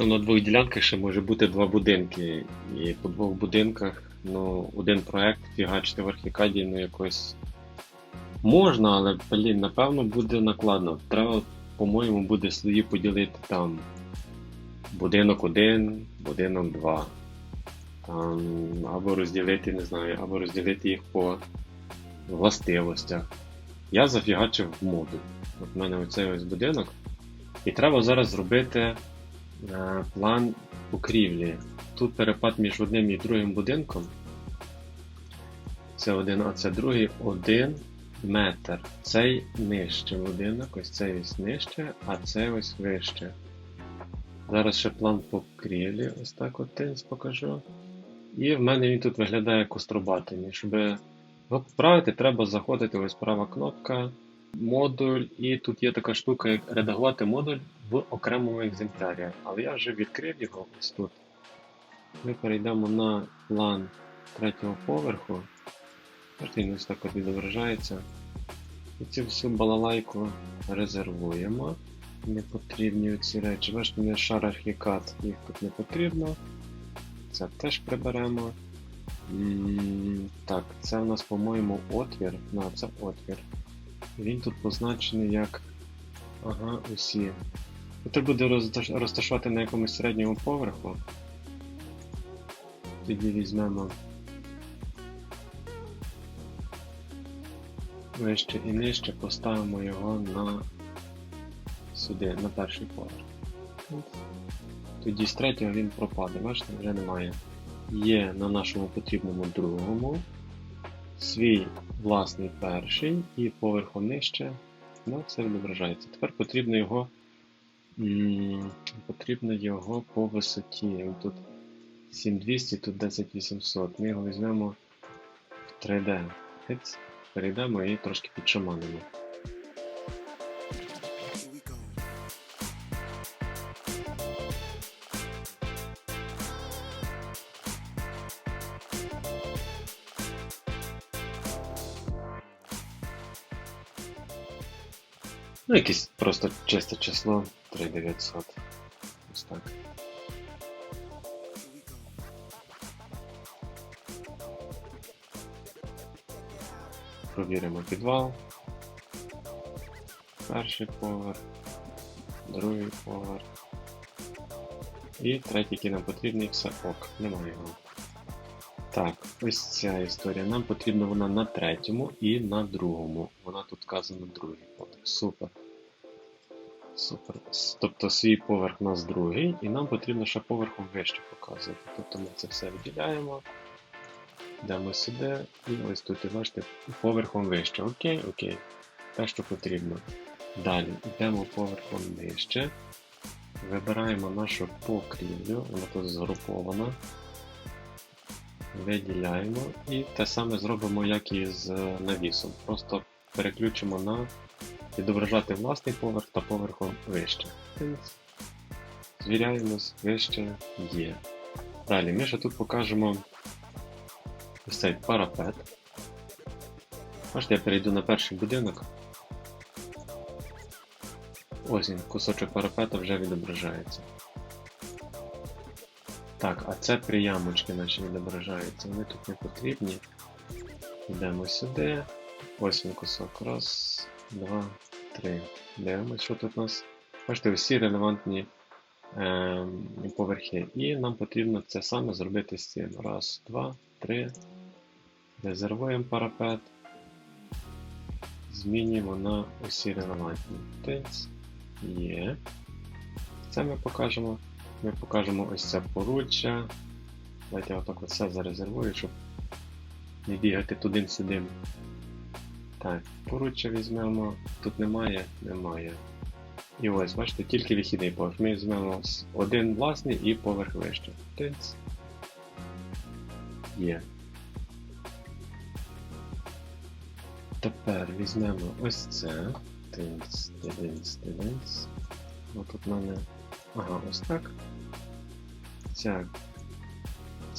Там на двох ділянках ще може бути два будинки. І по двох будинках, ну, один проект фігачити в архікаді, ну якось можна, але, блін, напевно, буде накладно. Треба, по-моєму, буде слої поділити там будинок 1, будинок 2. Там, або розділити, не знаю, або розділити їх по властивостях. Я зафігачив модуль. От в мене оцей ось будинок. І треба зараз зробити план покрівлі. Тут перепад між одним і другим будинком. Це один, а це другий один метр. Цей нижче будинок, ось цей ось нижче, а цей ось вище. Зараз ще план покрівлі, ось так от покажу. І в мене він тут виглядає кострубатим. Щоб його поправити, треба заходити ось права кнопка, модуль, і тут є така штука, як редагувати модуль в окремому екземплярі. Але я вже відкрив його ось тут. Ми перейдемо на план третього поверху. Він ось так відображається. І цю всю балалайку резервуємо. Не потрібні ці речі. Бачите, не шар архікат, їх тут не потрібно. Це теж приберемо. Так, це у нас, по-моєму, отвір. На, це отвір. Він тут позначений як. Ага, усі. Це буде розташувати на якомусь середньому поверху. Тоді візьмемо вище і нижче, поставимо його на сюди, на перший поверх. Тоді з третього він пропаде, бачите, вже немає. Є на нашому потрібному другому, свій власний перший і поверхом нижче. Ну, це відображається. Тепер потрібно його потрібно його по висоті. Тут 7200, тут 10800. Ми його візьмемо в 3D. Хиц, перейдемо і трошки підшаманимо. Ну, якесь просто чисте число 3900. Ось так. Провіримо підвал. Перший поверх, другий поверх. І третій, який нам потрібний, все ок, немає його. Так, ось ця історія. Нам потрібна вона на третьому і на другому. Вона тут вказана другий поверх. Супер. Супер. Тобто свій поверх у нас другий, і нам потрібно ще поверхом вище показувати. Тобто ми це все виділяємо. Йдемо сюди, і ось тут, і бачите, поверхом вище. Окей, окей. Те, що потрібно. Далі йдемо поверхом нижче. Вибираємо нашу покрівлю, вона тут згрупована. Виділяємо і те саме зробимо, як і з навісом. Просто переключимо на відображати власний поверх та поверхом вище. Звіряємось, вище є. Далі ми ще тут покажемо ось цей парапет. Бачите, я перейду на перший будинок. Ось він, кусочок парапета вже відображається. Так, а це приямочки наші відображаються. Вони тут не потрібні. Йдемо сюди. Ось він кусок. Раз, два, три. Дивимось, що тут у нас. Бачите, всі релевантні е, поверхи. І нам потрібно це саме зробити з цим. Раз, два, три. Резервуємо парапет. Змінюємо на усі релевантні. Тинц. Є. Це ми покажемо. Ми покажемо ось це поруччя. Давайте я отак оце зарезервую, щоб не бігати туди-сюди. Так, поруччя візьмемо. Тут немає, немає. І ось, бачите, тільки вихідний поверх. Ми візьмемо один власний і поверх вище. Тинц. Є. Тепер візьмемо ось це. Тинц, тинц, тинц. Ось тут в мене. Ага, ось так. Ця,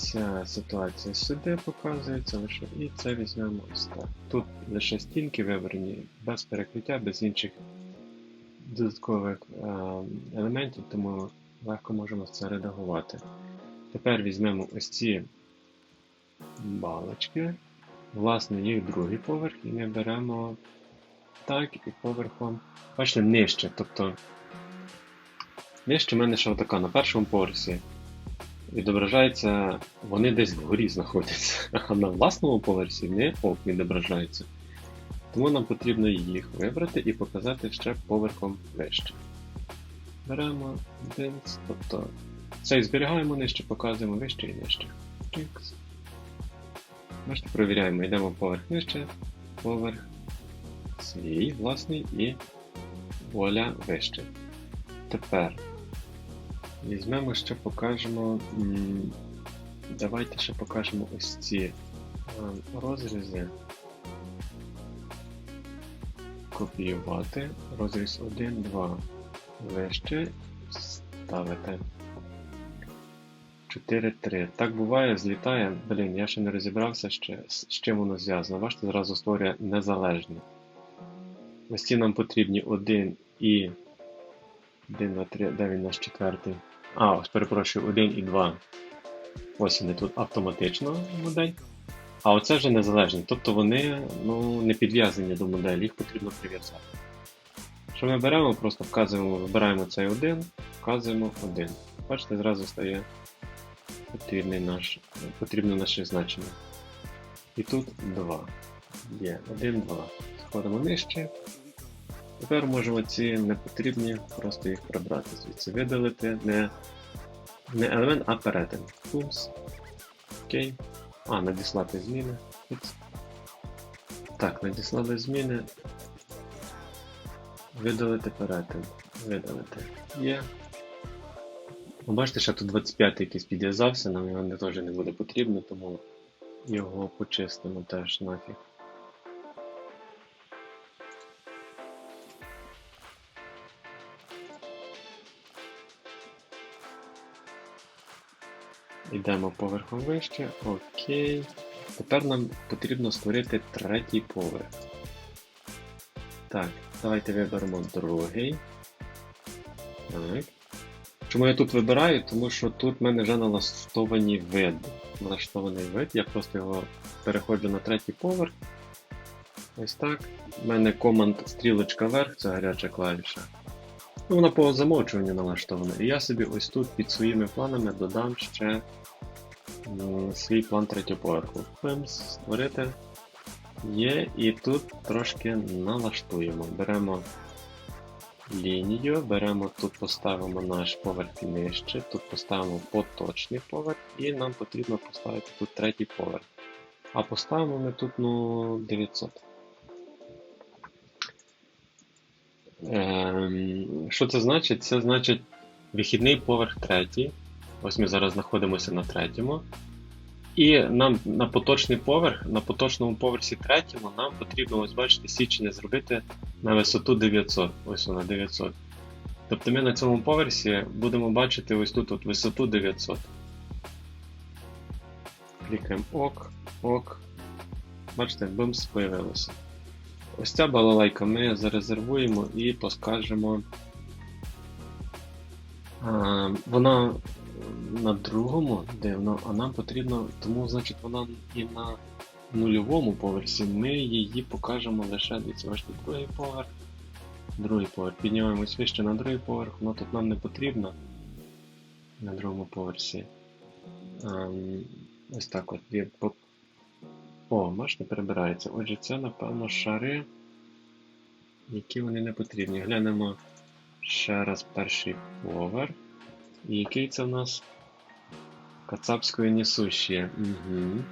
ця ситуація сюди показується лише, і це візьмемо ось так. Тут лише стінки вибрані без перекриття, без інших додаткових е, елементів, тому легко можемо це редагувати. Тепер візьмемо ось ці балочки, власне, їх другий поверх, і ми беремо так і поверхом. Бачите, нижче. Тобто нижче в мене ще отака на першому поверсі. Відображається, вони десь вгорі знаходяться, а на власному поверсі не ок відображаються. Тому нам потрібно їх вибрати і показати ще поверхом вище. Беремо динц, тобто цей зберігаємо нижче, показуємо вище і нижче. Чикс. Бачите, провіряємо, йдемо поверх нижче, поверх свій власний і воля вище. Тепер візьмемо ще покажемо. Давайте ще покажемо ось ці е, розрізи. Копіювати. Розріз 1, 2. Вище ставити. 4, 3. Так буває, злітає. Блін, я ще не розібрався ще, з чим воно зв'язано. Бачите, зразу створює незалежні. Ось ці нам потрібні 1 і. 1, 2, 3, де наш четвертий? А, ось перепрошую, 1 і 2. Ось вони тут автоматично модель. А оце вже незалежні. Тобто вони ну, не підв'язані до моделі, їх потрібно прив'язати. Що ми беремо? Просто вказуємо, вибираємо цей один, вказуємо один. Бачите, зразу стає потрібний наш, потрібне наше значення. І тут 2. Є 1, 2. Сходимо нижче. Тепер можемо ці непотрібні просто їх прибрати звідси. Видалити не, не елемент, а перетин. Пумс. Окей. А, надіслати зміни. Так, надіслали зміни. Видалити перетин. Видалити. Є. Ну, Бачите, що тут 25 якийсь підв'язався, нам його теж не буде потрібно, тому його почистимо теж нафіг. Йдемо поверхом вище. Окей. Тепер нам потрібно створити третій поверх. Так, давайте виберемо другий. Так. Чому я тут вибираю? Тому що тут в мене вже налаштований вид. Налаштований вид, я просто його переходжу на третій поверх. Ось так. У мене команд стрілочка вверх, це гаряча клавіша. Ну, вона по замовчуванню налаштована. І я собі ось тут під своїми планами додам ще м, свій план третього поверху. Пимс, створити. Є, і тут трошки налаштуємо. Беремо лінію, беремо тут поставимо наш поверх нижче, тут поставимо поточний поверх, і нам потрібно поставити тут третій поверх. А поставимо ми тут ну, 900. Що це значить? Це значить вихідний поверх третій. Ось ми зараз знаходимося на третьому. І нам на поточний поверх, на поточному поверсі третьому, нам потрібно, ось бачите, січення зробити на висоту 900. Ось вона 900. Тобто ми на цьому поверсі будемо бачити ось тут от висоту 900. Клікаємо ок, ок. Бачите, бумс появилося. Ось ця балалайка ми зарезервуємо і поскажемо. Вона на другому дивно, а нам потрібно, тому значить вона і на нульовому поверсі. Ми її покажемо лише дивіться, бачите, другий поверх. Другий поверх. Піднімаємось вище на другий поверх, воно тут нам не потрібно на другому поверсі. Ем, ось так от. О, бачите, перебирається. Отже, це, напевно, шари, які вони не потрібні. Глянемо ще раз перший поверх. І який це в нас? Кацапської несущі. Угу.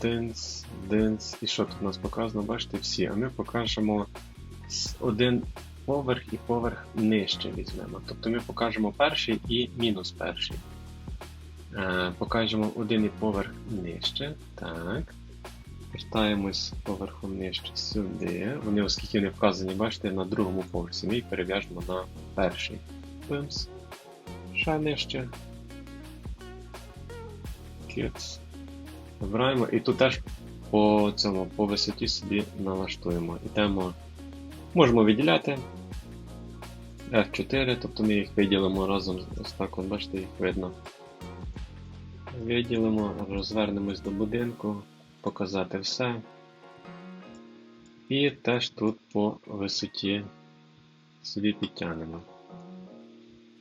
Динс, динс. І що тут у нас показано? Бачите всі. А ми покажемо один поверх і поверх нижче візьмемо. Тобто ми покажемо перший і мінус перший. Е, покажемо один і поверх нижче. Так. Вертаємось поверхом нижче сюди. Вони, оскільки не вказані, бачите, на другому поверсі. Ми їх перев'яжемо на перший. Пимс. Ще нижче. Кіц. Вибираємо. І тут теж по цьому, по висоті собі налаштуємо. Ідемо. Можемо виділяти. F4, тобто ми їх виділимо разом, ось так, от бачите, їх видно. Виділимо, розвернемось до будинку, показати все. І теж тут по висоті собі підтягнемо.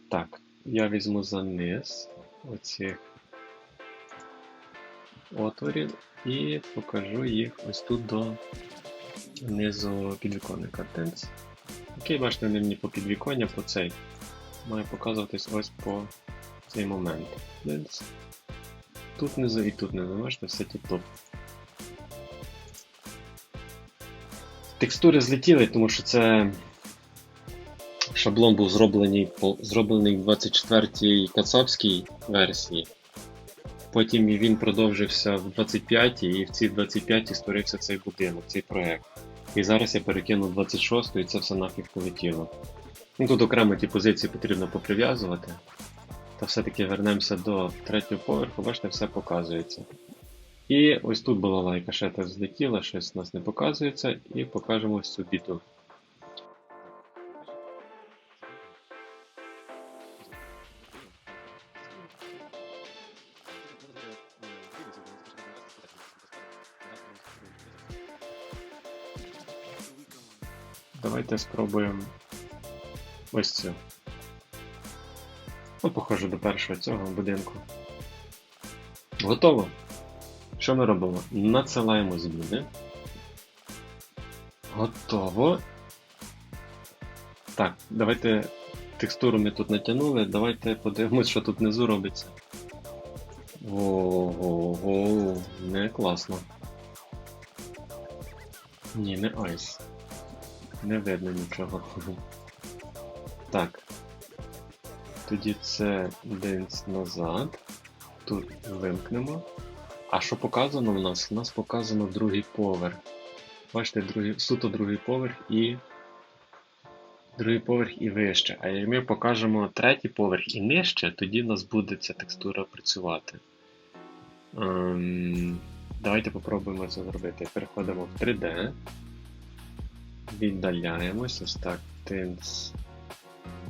Так, я візьму за низ оцих отворів і покажу їх ось тут до низу підвіконника Tense. Окей, бачите, вони мені по підвіконня по цей. Має показуватись ось по цей момент. Tense. Тут внизу і тут внизу, бачите, все тіп-топ. Текстури злетіли, тому що це шаблон був зроблений, зроблений в 24-й кацапській версії. Потім він продовжився в 25-й, і в цій 25-й створився цей будинок, цей проект. І зараз я перекину 26-ю, і це все нафіг полетіло. Ну, тут окремо ті позиції потрібно поприв'язувати. Та все-таки вернемося до третього поверху, бачите, все показується. І ось тут була лайка, ще так злетіла, щось у нас не показується, і покажемо ось цю біду. Давайте спробуємо ось цю. Ну, похожу до першого цього будинку. Готово. Що ми робимо? Надсилаємо зміни. Готово. Так, давайте текстуру ми тут натягнули. Давайте подивимось, що тут внизу робиться. Ого, не класно. Ні, не айс. Не видно нічого. Так. Тоді це денс назад. Тут вимкнемо. А що показано в нас? У нас показано другий поверх. Бачите, другий, суто другий поверх і. Другий поверх і вище. А як ми покажемо третій поверх і нижче, тоді в нас буде ця текстура працювати. Ем, давайте попробуємо це зробити. Переходимо в 3D. Віддаляємось, ось так. Тинс.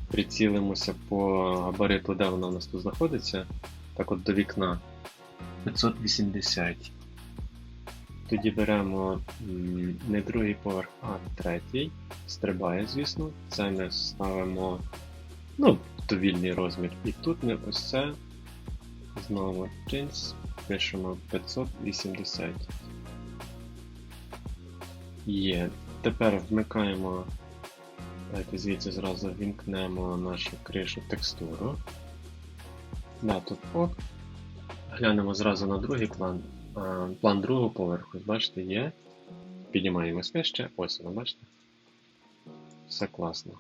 Прицілимося по габариту, де вона у нас тут знаходиться. Так от до вікна. 580. Тоді беремо не другий поверх, а третій. Стрибає, звісно. Це ми ставимо ну, довільний розмір. І тут ми ось це знову джинс, пишемо 580. Є. Тепер вмикаємо. Давайте звідси зразу вімкнемо нашу кришу текстуру. Да, тут ок. Глянемо зразу на другий план. План другого поверху. Бачите, є. Піднімаємось вище. Ось воно, бачите? Все класно.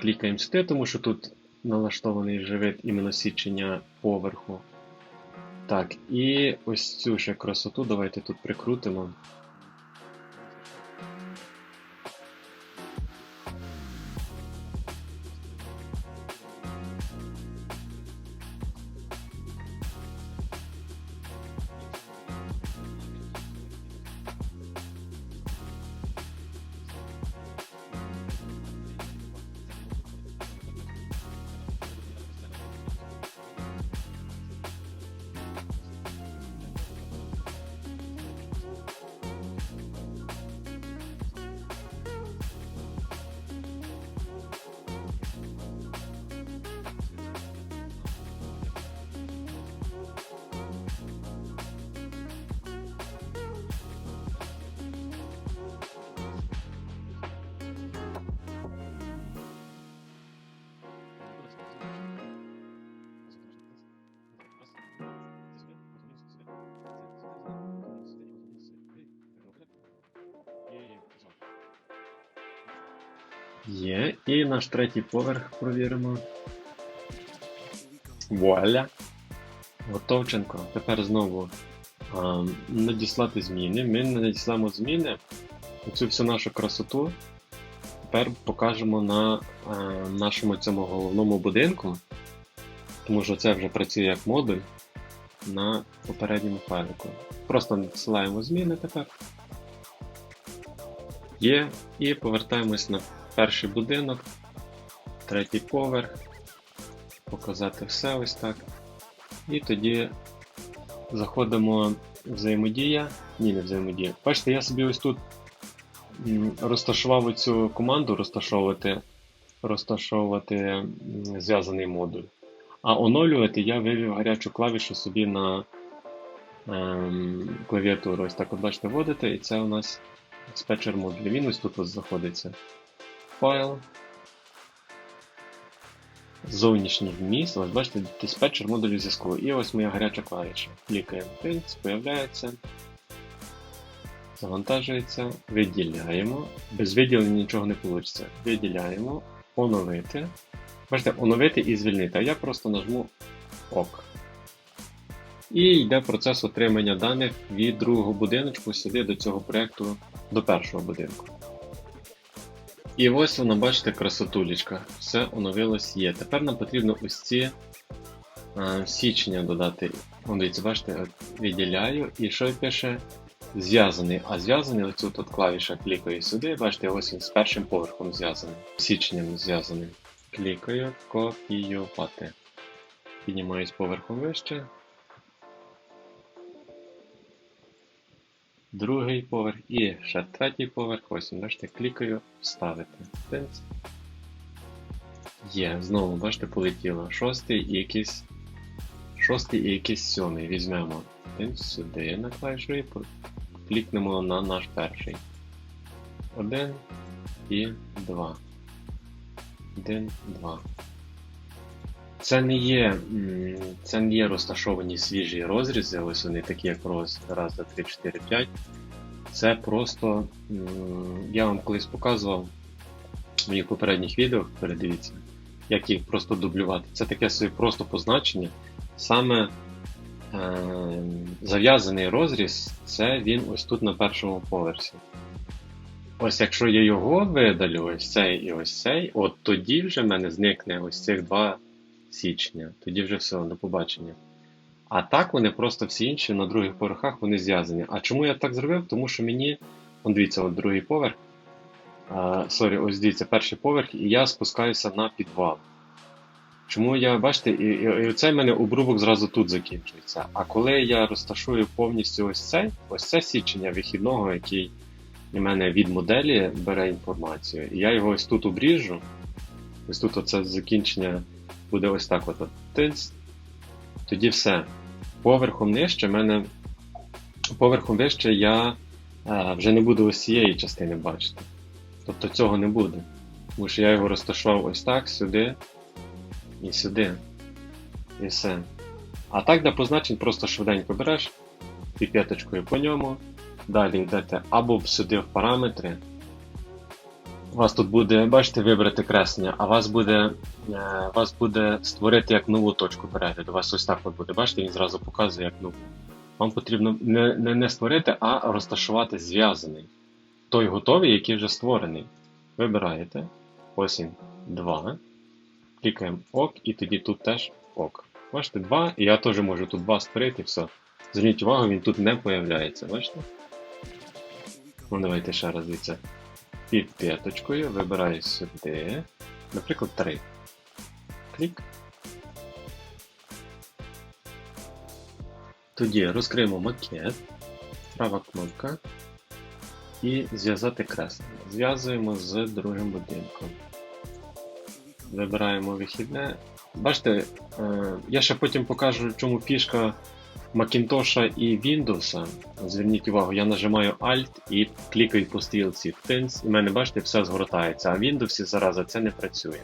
Клікаємо сюди, тому що тут налаштований вже вид іменно січення поверху. Так, і ось цю ще красоту давайте тут прикрутимо. Є. І наш третій поверх провіримо. Вуаля. Готовченко. Тепер знову а, надіслати зміни. Ми надіслемо зміни. Цю всю нашу красоту тепер покажемо на а, нашому цьому головному будинку. Тому що це вже працює як модуль на попередньому файлику. Просто надсилаємо зміни тепер. Є. І повертаємось на перший будинок. третій поверх, показати все ось так. І тоді заходимо взаємодія. Ні, не взаємодія. Бачите, я собі ось тут розташував оцю команду розташовувати, розташовувати зв'язаний модуль. А оновлювати я вивів гарячу клавішу собі на ем, клавіатуру. Ось так от бачите, вводите, і це у нас диспетчер модуль. Він ось тут ось знаходиться. Файл. Зовнішній вміст. Ось бачите, диспетчер модулю зв'язку. І ось моя гаряча клавіша. Клікаємо Print, появляється. Завантажується, виділяємо. Без виділення нічого не вийде. Виділяємо, оновити. Бачите, оновити і звільнити. А я просто нажму ОК. І йде процес отримання даних від другого будиночку сюди до цього проєкту, до першого будинку. І ось воно, бачите, красотулечка. Все оновилось є. Тепер нам потрібно ось ці е, січення додати. Вон, дивіться, бачите, от виділяю і що пише? Зв'язаний. А зв'язаний, оцю тут клавіша клікаю сюди, бачите, ось він з першим поверхом зв'язаний. Січнем зв'язаний. Клікаю, копіювати. Піднімаюсь поверхом вище. Другий поверх і ще третій поверх. Ось бачите, клікаю вставити. Тинц. Є, знову, бачите, полетіло. Шостий і якийсь. Шостий і якийсь сьомий. Візьмемо тинц сюди на клавішу і клікнемо на наш перший. Один і два. Один, два. Це не є, це не є розташовані свіжі розрізи, ось вони такі, як роз, раз, два, три, чотири, п'ять. Це просто, я вам колись показував в моїх попередніх відео, передивіться, як їх просто дублювати. Це таке собі просто позначення. Саме е, зав'язаний розріз, це він ось тут на першому поверсі. Ось якщо я його видалю, ось цей і ось цей, от тоді вже в мене зникне ось цих два січня. Тоді вже все, до побачення. А так вони просто всі інші на других поверхах вони зв'язані. А чому я так зробив? Тому що мені, он дивіться, от другий поверх. Сорі, ось дивіться, перший поверх, і я спускаюся на підвал. Чому я, бачите, і, і, і оцей в мене обрубок зразу тут закінчується. А коли я розташую повністю ось цей, ось це січення вихідного, який у мене від моделі бере інформацію, і я його ось тут обріжу. Ось тут оце закінчення буде ось так от. от. Тоді все. Поверхом нижче мене. Поверхом вище я е, вже не буду ось цієї частини бачити. Тобто цього не буде. Тому що я його розташував ось так, сюди і сюди. І все. А так для позначень просто швиденько береш піпеточкою по ньому. Далі йдете або сюди в параметри. У вас тут буде, бачите, вибрати креслення, а вас буде, е, вас буде створити як нову точку перегляду. Вас ось так от буде. Бачите, він зразу показує як нову. Вам потрібно не, не, не створити, а розташувати зв'язаний. Той готовий, який вже створений. Вибираєте. Ось він 2. Клікаємо ОК, і тоді тут теж ОК. Бачите, 2, і я теж можу тут 2 створити, все. Зверніть увагу, він тут не появляється, бачите? Ну, давайте ще раз дивіться. Під п'яточкою вибираю сюди. Наприклад, 3. Клік. Тоді розкриємо макет. Права кнопка. І зв'язати креслення. Зв'язуємо з другим будинком. Вибираємо вихідне. Бачите, е, я ще потім покажу, чому фішка Macintosh і Windows. Зверніть увагу, я нажимаю Alt і клікаю по стрілці Things, і в мене, бачите, все згортається. А в Windows зараза це не працює.